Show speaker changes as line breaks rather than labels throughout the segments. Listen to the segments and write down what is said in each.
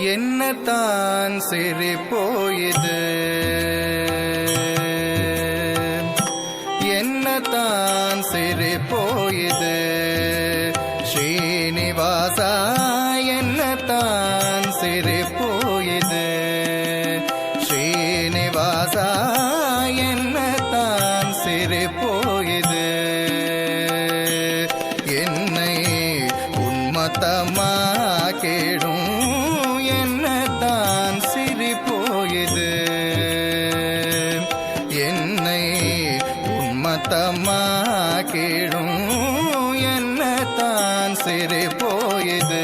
என்னத்தான் சிரிப்போ இது என்னத்தான் சிரிப்போ இது ஸ்ரீனிவாசா என்னத்தான் சிரிப்போ இது ஸ்ரீனிவாசா என்னத்தான் சிரிப்போ இது என்னை உன்மத்தமா கேடும் உன்மத்தமா கேடும் தான் சிறு போயுது?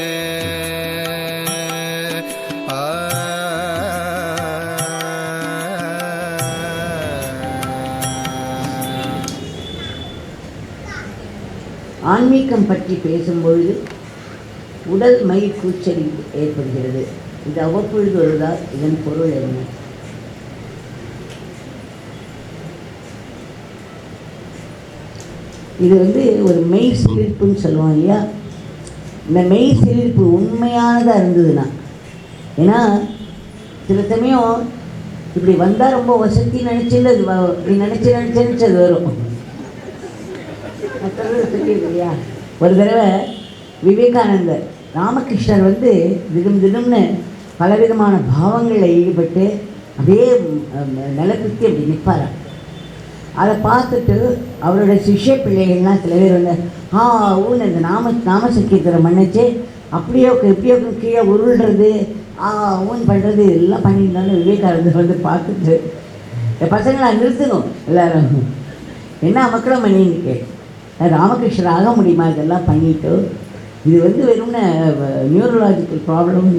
ஆன்மீகம் பற்றி பேசும்பொழுது உடல் மை கூச்சல் ஏற்படுகிறது. இது அவ்வப்பொழுது வருவதால் இதன் பொருள் என்ன? இது வந்து ஒரு மெய் சிலிர்ப்புன்னு சொல்லுவோம் இல்லையா? இந்த மெய் சிலிர்ப்பு உண்மையானதாக இருந்ததுன்னா ஏன்னா சில சமயம் இப்படி வந்தால் ரொம்ப வசதி நினச்சிட்டு அது இப்படி நினச்சி நினச்சி நினச்சி அது வரும். இல்லையா? ஒரு தடவை விவேகானந்தர் ராமகிருஷ்ணர் வந்து திடும் திடும்னு பலவிதமான பாவங்களில் ஈடுபட்டு அப்படியே ம், நிலத்துக்கு அப்படி நிற்பாரான் அதை பார்த்துட்டு அவரோட சிஷ்ய பிள்ளைகள்லாம் சில பேர் வந்து ஆ ஊன்னு இந்த நாம நாம சக்கீர்த்தனை மன்னிச்சு அப்படியோ எப்படியோ கீழே உருள்றது. ஆ ஊன் பண்ணுறது எல்லாம் பண்ணியிருந்தாலும் விவேகானந்தர் வந்து பார்த்துட்டு பசங்களை நிறுத்தணும் எல்லாரும். என்ன மக்களும் பண்ணிட்டு ராமகிருஷ்ணர் ஆக முடியுமா? இதெல்லாம் பண்ணிட்டு. இது வந்து வெறும்னு நியூரலாஜிக்கல் ப்ராப்ளம்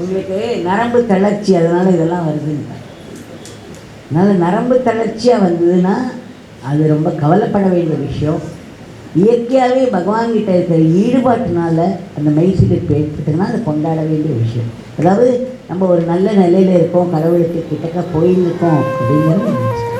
உங்களுக்கு நரம்பு தளர்ச்சி அதனால் இதெல்லாம் வருதுன்னு. அதனால் நரம்பு தளர்ச்சியாக வந்ததுன்னா அது ரொம்ப கவலைப்பட வேண்டிய விஷயம் இயற்கையாகவே பகவான்கிட்ட இருக்கிற ஈடுபாட்டினால அந்த மெய்சிலிருப்பு ஏற்பட்டுன்னா அதை கொண்டாட வேண்டிய விஷயம் அதாவது நம்ம ஒரு நல்ல நிலையில் இருக்கோம் கடவுளுக்கு கிட்டக்க போயிருக்கோம் அப்படிங்கிறது நினைச்சுக்கணும்.